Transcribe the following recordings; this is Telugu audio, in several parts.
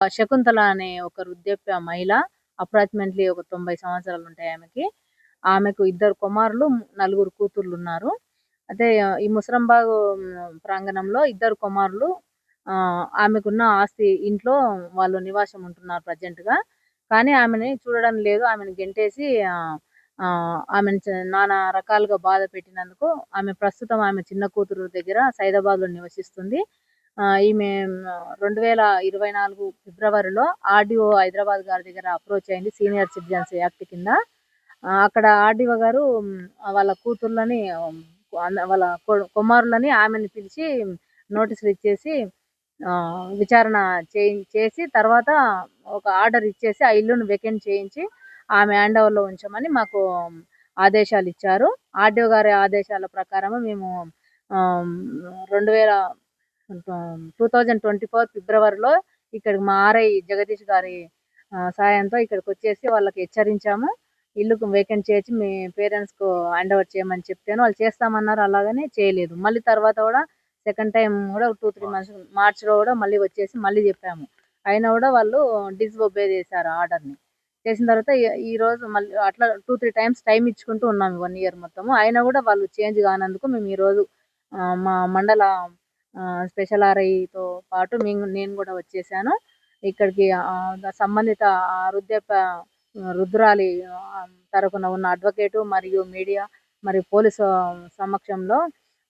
శకుంతల అనే ఒక వృద్ధాప్య మహిళ అప్రాక్సిమేట్లీ ఒక తొంభై సంవత్సరాలు ఉంటాయి ఆమెకి. ఆమెకు ఇద్దరు కుమారులు నలుగురు కూతుర్లు ఉన్నారు. అయితే ఈ ముసరంబాగ్ ప్రాంగణంలో ఇద్దరు కుమారులు ఆ, ఆమెకున్న ఆస్తి ఇంట్లో వాళ్ళు నివాసం ఉంటున్నారు ప్రజెంట్గా కానీ ఆమెని చూడడం లేదు. ఆమెను గెంటేసి ఆమెను నానా రకాలుగా బాధ పెట్టినందుకు ఆమె ప్రస్తుతం ఆమె చిన్న కూతురు దగ్గర సైదాబాద్లో నివసిస్తుంది. ఈమె రెండు వేల ఇరవై నాలుగు ఫిబ్రవరిలో ఆర్డీఓ హైదరాబాద్ గారి దగ్గర అప్రోచ్ అయింది సీనియర్ సిటిజన్స్ యాక్ట్ కింద. అక్కడ ఆర్డీఓ గారు వాళ్ళ కూతుర్లని వాళ్ళ కుమారులని ఆమెను పిలిచి నోటీసులు ఇచ్చేసి విచారణ చేయి- చేసి తర్వాత ఒక ఆర్డర్ ఇచ్చేసి ఆ ఇల్లును వెకెంట్ చేయించి ఆమె హ్యాండ్ ఓవర్లో ఉంచమని మాకు ఆదేశాలు ఇచ్చారు. ఆర్డీఓ గారి ఆదేశాల ప్రకారము మేము రెండు వేల టూ థౌజండ్ ట్వంటీ ఫోర్ ఫిబ్రవరిలో ఇక్కడికి మా ఆర్ఐ జగదీష్ గారి సాయంతో ఇక్కడికి వచ్చేసి వాళ్ళకి హెచ్చరించాము. ఇల్లు వేకెంట్ చేసి మీ పేరెంట్స్కు హ్యాండ్ ఓవర్ చేయమని చెప్తాను వాళ్ళు చేస్తామన్నారు అలాగనే చేయలేదు. మళ్ళీ తర్వాత కూడా సెకండ్ టైం కూడా టూ త్రీ మంత్స్ మార్చ్లో కూడా మళ్ళీ వచ్చేసి మళ్ళీ చెప్పాము. అయినా కూడా వాళ్ళు డిస్ఒబే చేశారు ఆర్డర్ని చేసిన తర్వాత ఈ- రోజు మళ్ళీ అట్లా టూ త్రీ టైమ్స్ టైం ఇచ్చుకుంటూ ఉన్నాం వన్ ఇయర్ మొత్తము. అయినా కూడా వాళ్ళు చేంజ్ కానందుకు మేము ఈ రోజు ఆ, మా మండల స్పెషల్ ఆర్ఐతో పాటు మేము నేను కూడా వచ్చేసాను. ఇక్కడికి సంబంధిత ఆ వృద్ధాప్య రుద్రాలి తరఫున తరపున ఉన్న అడ్వకేటు మరియు మీడియా మరియు పోలీసు సమక్షంలో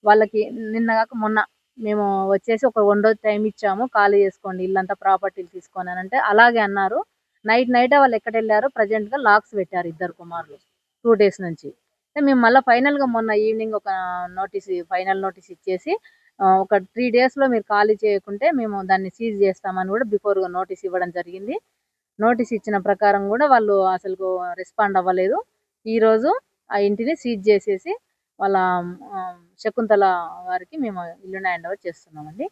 వాళ్ళకి నిన్న కాక మొన్న మేము వచ్చేసి ఒక వన్ రోజు టైం ఇచ్చాము. ఖాళీ చేసుకోండి ఇల్లంతా ప్రాపర్టీలు తీసుకొని అని అంటే అలాగే అన్నారు. నైట్ నైట్ వాళ్ళు ఎక్కడ వెళ్ళారు ప్రజెంట్గా లాక్స్ పెట్టారు ఇద్దరు కుమారులు టూ డేస్ నుంచి. మేము మళ్ళీ ఫైనల్గా మొన్న ఈవినింగ్ ఒక నోటీస్ ఫైనల్ నోటీస్ ఇచ్చేసి ఒక త్రీ డేస్లో మీరు ఖాళీ చేయకుంటే మేము దాన్ని సీజ్ చేస్తామని కూడా బిఫోర్గా నోటీస్ ఇవ్వడం జరిగింది. నోటీస్ ఇచ్చిన ప్రకారం కూడా వాళ్ళు అసలు రెస్పాండ్ అవ్వలేదు. ఈ రోజు ఆ ఇంటిని సీజ్ చేసేసి వాళ్ళ శకుంతల వారికి మేము ఇల్లుని హ్యాండ్ ఓవర్ చేస్తున్నామండి.